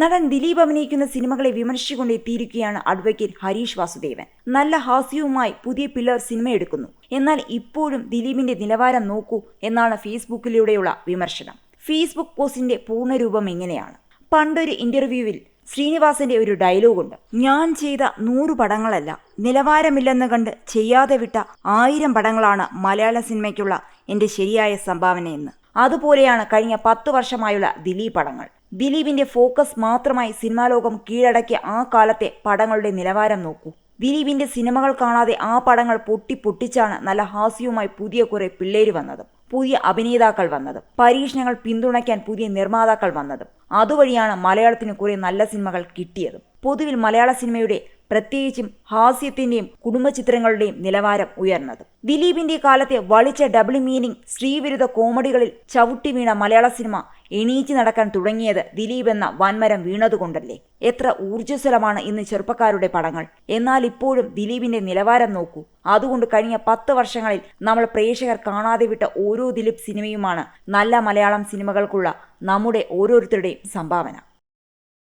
നടൻ ദിലീപ് അഭിനയിക്കുന്ന സിനിമകളെ വിമർശിച്ചുകൊണ്ട് എത്തിയിരിക്കുകയാണ് അഡ്വക്കേറ്റ് ഹരീഷ് വാസുദേവൻ. നല്ല ഹാസ്യവുമായി പുതിയ പിള്ളർ സിനിമ എടുക്കുന്നു. എന്നാൽ ഇപ്പോഴും ദിലീപിന്റെ നിലവാരം നോക്കൂ എന്നാണ് ഫേസ്ബുക്കിലൂടെയുള്ള വിമർശനം. ഫേസ്ബുക്ക് പോസ്റ്റിന്റെ പൂർണരൂപം എങ്ങനെയാണ്? പണ്ടൊരു ഇന്റർവ്യൂവിൽ ശ്രീനിവാസന്റെ ഒരു ഡയലോഗുണ്ട് ഞാൻ ചെയ്ത നൂറ് പടങ്ങളല്ല നിലവാരമില്ലെന്ന് കണ്ട് ചെയ്യാതെ വിട്ട ആയിരം പടങ്ങളാണ് മലയാള സിനിമയ്ക്കുള്ള എന്റെ ശരിയായ സംഭാവനയെന്ന്. അതുപോലെയാണ് കഴിഞ്ഞ പത്ത് വർഷമായുള്ള ദിലീപ് പടങ്ങൾ. ദിലീപിന്റെ ഫോക്കസ് മാത്രമായി സിനിമാ ലോകം കീഴടക്കിയ ആ കാലത്തെ പടങ്ങളുടെ നിലവാരം നോക്കൂ. ദിലീപിന്റെ സിനിമകൾ കാണാതെ ആ പടങ്ങൾ പൊട്ടി പൊട്ടിച്ചാണ് നല്ല ഹാസ്യവുമായി പുതിയ കുറെ പിള്ളേര് വന്നത് പുതിയ അഭിനേതാക്കൾ വന്നത് പരീക്ഷണങ്ങൾ പിന്തുണയ്ക്കാൻ പുതിയ നിർമ്മാതാക്കൾ വന്നതും. അതുവഴിയാണ് മലയാളത്തിന് കുറെ നല്ല സിനിമകൾ കിട്ടിയത്. പൊതുവിൽ മലയാള സിനിമയുടെ പ്രത്യേകിച്ചും ഹാസ്യത്തിന്റെയും കുടുംബചിത്രങ്ങളുടെയും നിലവാരം ഉയർന്നത്. ദിലീപിന്റെ കാലത്തെ വളിച്ച ഡബിൾ മീനിങ് സ്ത്രീവിരുദ്ധ കോമഡികളിൽ ചവിട്ടി വീണ മലയാള സിനിമ എണീച്ചു നടക്കാൻ തുടങ്ങിയത് ദിലീപ് എന്ന വൻമരം വീണതുകൊണ്ടല്ലേ? എത്ര ഊർജസ്വലമാണ് ഇന്ന് ചെറുപ്പക്കാരുടെ പടങ്ങൾ. എന്നാൽ ഇപ്പോഴും ദിലീപിന്റെ നിലവാരം നോക്കൂ. അതുകൊണ്ട് കഴിഞ്ഞ പത്ത് വർഷങ്ങളിൽ നമ്മൾ പ്രേക്ഷകർ കാണാതെ വിട്ട ഓരോ ദിലീപ് സിനിമയുമാണ് നല്ല മലയാളം സിനിമകൾക്കുള്ള നമ്മുടെ ഓരോരുത്തരുടെയും സംഭാവന.